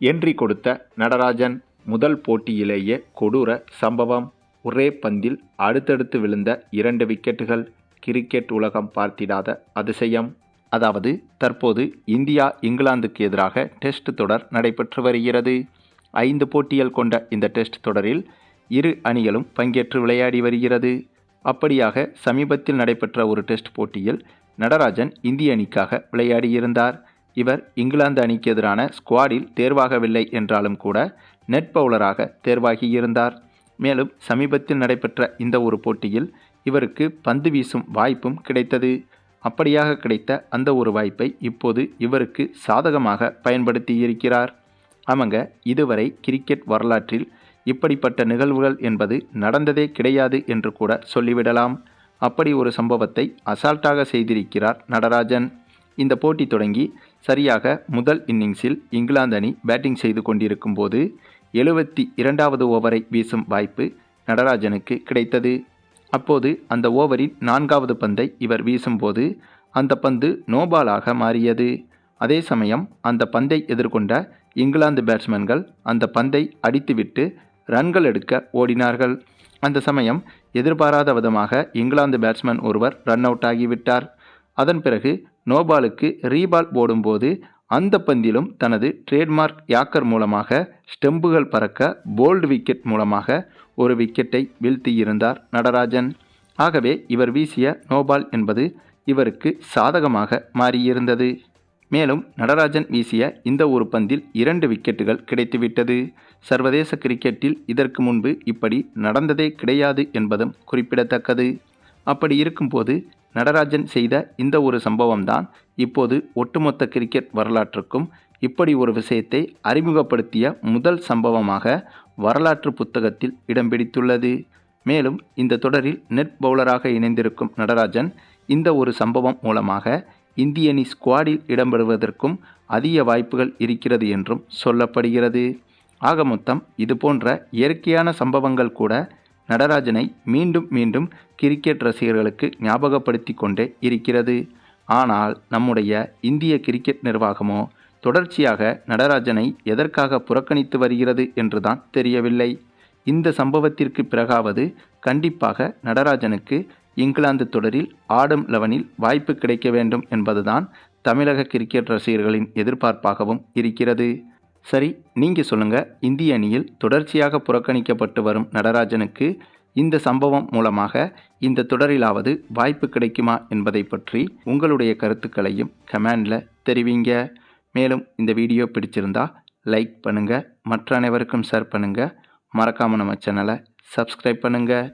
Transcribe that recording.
Entry கொடுத்த நடராஜன் முதல் போட்டியிலேயே கொடூர சம்பவம். ஒரே பந்தில் அடுத்தடுத்து விழுந்த இரண்டு விக்கெட்டுகள் கிரிக்கெட் உலகம் பார்த்திடாத அதிசயம். அதாவது தற்போது இந்தியா இங்கிலாந்துக்கு எதிராக டெஸ்ட் தொடர் நடைபெற்று வருகிறது. ஐந்து போட்டிகள் கொண்ட இந்த டெஸ்ட் தொடரில் இரு அணிகளும் பங்கேற்று விளையாடி வருகிறது. அப்படியாக சமீபத்தில் நடைபெற்ற ஒரு டெஸ்ட் போட்டியில் நடராஜன் இந்திய அணிக்காக விளையாடியிருந்தார். இவர் இங்கிலாந்து அணிக்கு எதிரான ஸ்குவாடில் தேர்வாகவில்லை என்றாலும் கூட நெட் பவுலராக தேர்வாகியிருந்தார் மேலும் சமீபத்தில் நடைபெற்ற இந்த ஒரு போட்டியில் இவருக்கு பந்து வீசும் வாய்ப்பும் கிடைத்தது. அப்படியாக கிடைத்த அந்த ஒரு வாய்ப்பை இப்போது இவருக்கு சாதகமாக பயன்படுத்தி இருக்கிறார் ஆமாங்க இதுவரை கிரிக்கெட் வரலாற்றில் இப்படிப்பட்ட நிகழ்வுகள் என்பது நடந்ததே கிடையாது என்று கூட சொல்லிவிடலாம். அப்படி ஒரு சம்பவத்தை அசால்ட்டாக செய்திருக்கிறார் நடராஜன். இந்த போட்டி தொடங்கி சரியாக முதல் இன்னிங்ஸில் இங்கிலாந்து அணி பேட்டிங் செய்து கொண்டிருக்கும் போது எழுபத்தி இரண்டாவது ஓவரை வீசும் வாய்ப்பு நடராஜனுக்கு கிடைத்தது. அப்போது அந்த ஓவரின் நான்காவது பந்தை இவர் வீசும்போது அந்த பந்து நோபாலாக மாறியது. அதே சமயம் அந்த பந்தை எதிர்கொண்ட இங்கிலாந்து பேட்ஸ்மேன்கள் அந்த பந்தை அடித்துவிட்டு ரன்கள் எடுக்க ஓடினார்கள். அந்த சமயம் எதிர்பாராத விதமாக இங்கிலாந்து பேட்ஸ்மேன் ஒருவர் ரன் அவுட் ஆகிவிட்டார். அதன் பிறகு நோபாலுக்கு ரீபால் போடும்போது அந்த பந்திலும் தனது ட்ரேட்மார்க் யாக்கர் மூலமாக ஸ்டெம்புகள் பறக்க போல்டு விக்கெட் மூலமாக ஒரு விக்கெட்டை வீழ்த்தியிருந்தார் நடராஜன். ஆகவே இவர் வீசிய நோபால் என்பது இவருக்கு சாதகமாக மாறியிருந்தது. மேலும் நடராஜன் வீசிய இந்த ஒரு பந்தில் இரண்டு விக்கெட்டுகள் கிடைத்துவிட்டது. சர்வதேச கிரிக்கெட்டில் இதற்கு முன்பு இப்படி நடந்ததே கிடையாது என்பதும் குறிப்பிடத்தக்கது. அப்படி இருக்கும்போது நடராஜன் செய்த இந்த ஒரு சம்பவம்தான் இப்போது ஒட்டுமொத்த கிரிக்கெட் வரலாற்றுக்கும் இப்படி ஒரு விஷயத்தை அறிமுகப்படுத்திய முதல் சம்பவமாக வரலாற்று புத்தகத்தில் இடம் பிடித்துள்ளது. மேலும் இந்த தொடரில் நெட் பவுலராக இணைந்திருக்கும் நடராஜன் இந்த ஒரு சம்பவம் மூலமாக இந்திய அணி ஸ்குவாடில் இடம்பெறுவதற்கும் அதிக வாய்ப்புகள் இருக்கிறது என்றும் சொல்லப்படுகிறது. ஆக மொத்தம் இது போன்ற இயற்கையான சம்பவங்கள் கூட நடராஜனை மீண்டும் மீண்டும் கிரிக்கெட் ரசிகர்களுக்கு ஞாபகப்படுத்தி கொண்டே இருக்கிறது. ஆனால் நம்முடைய இந்திய கிரிக்கெட் நிர்வாகமோ தொடர்ச்சியாக நடராஜனை எதற்காக புறக்கணித்து வருகிறது என்றுதான் தெரியவில்லை. இந்த சம்பவத்திற்கு பிறகாவது கண்டிப்பாக நடராஜனுக்கு இங்கிலாந்து தொடரில் ஆடும் லெவனில் வாய்ப்பு கிடைக்க வேண்டும் என்பதுதான் தமிழக கிரிக்கெட் ரசிகர்களின் எதிர்பார்ப்பாகவும் இருக்கிறது. சரி நீங்கள் சொல்லுங்கள் இந்திய அணியில் தொடர்ச்சியாக புறக்கணிக்கப்பட்டு வரும் நடராஜனுக்கு இந்த சம்பவம் மூலமாக இந்த தொடரிலாவது வாய்ப்பு கிடைக்குமா என்பதை பற்றி உங்களுடைய கருத்துக்களையும் கமெண்டில் தெரிவிங்க. மேலும் இந்த வீடியோ பிடிச்சிருந்தா லைக் பண்ணுங்கள் மற்ற அனைவருக்கும் ஷேர் பண்ணுங்கள் மறக்காமல் நம்ம சேனலை சப்ஸ்கிரைப் பண்ணுங்கள்